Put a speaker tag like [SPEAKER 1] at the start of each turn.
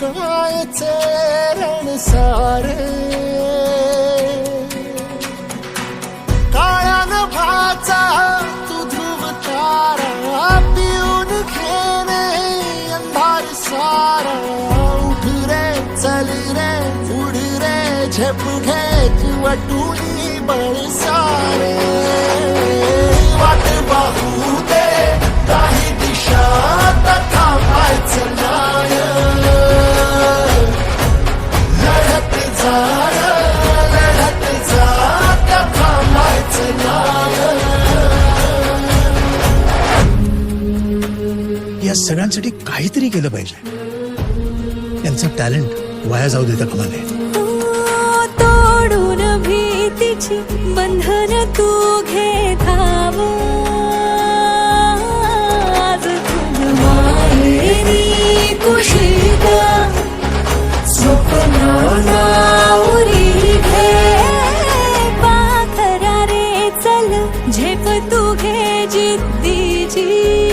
[SPEAKER 1] जिंकायचे रण सारे। काळ्या नभाचा तू ध्रुव तारा पिऊन घेणे अंधार सारा। उठ रे चल रे उड रे झेप घे किंवा टुनी
[SPEAKER 2] या सगळ्यांसाठी काहीतरी केलं पाहिजे. त्यांचं टॅलेंट वाया जाऊ देता कामा नये
[SPEAKER 3] तोडून भीतीची बंधन तू घे धाव. कुशीत स्वप्न उरी रे चल झेप तू घे जिद्दीची.